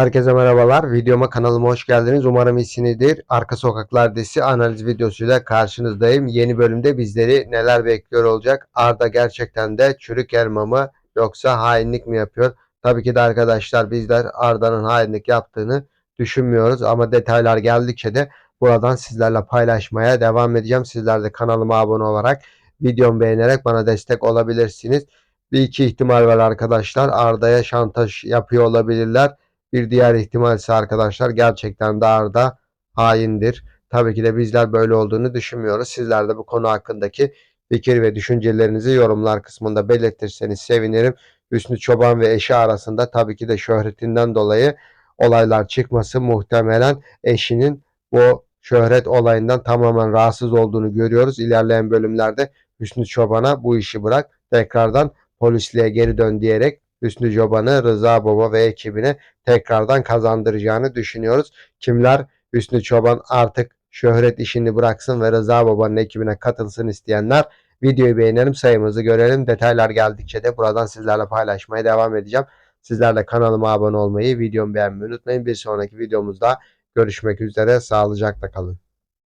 Herkese merhabalar. Videoma kanalıma hoş geldiniz. Umarım iyisinizdir. Arka Sokaklar dizisi analiz videosuyla karşınızdayım. Yeni bölümde bizleri neler bekliyor olacak? Arda gerçekten de çürük elma mı yoksa hainlik mi yapıyor? Tabii ki de arkadaşlar bizler Arda'nın hainlik yaptığını düşünmüyoruz ama detaylar geldikçe de buradan sizlerle paylaşmaya devam edeceğim. Sizler de kanalıma abone olarak videomu beğenerek bana destek olabilirsiniz. Bir iki ihtimal var arkadaşlar. Arda'ya şantaj yapıyor olabilirler. Bir diğer ihtimal ise arkadaşlar gerçekten de Arda haindir. Tabii ki de bizler böyle olduğunu düşünmüyoruz. Sizler de bu konu hakkındaki fikir ve düşüncelerinizi yorumlar kısmında belirtirseniz sevinirim. Hüsnü Çoban ve eşi arasında tabii ki de şöhretinden dolayı olaylar çıkması muhtemelen eşinin bu şöhret olayından tamamen rahatsız olduğunu görüyoruz. İlerleyen bölümlerde Hüsnü Çoban'a bu işi bırak tekrardan polisliğe geri dön diyerek Hüsnü Çoban'ı Rıza Baba ve ekibine tekrardan kazandıracağını düşünüyoruz. Kimler Hüsnü Çoban artık şöhret işini bıraksın ve Rıza Baba'nın ekibine katılsın isteyenler videoyu beğenelim sayımızı görelim. Detaylar geldikçe de buradan sizlerle paylaşmaya devam edeceğim. Sizler de kanalıma abone olmayı, videomu beğenmeyi unutmayın. Bir sonraki videomuzda görüşmek üzere. Sağlıcakla kalın.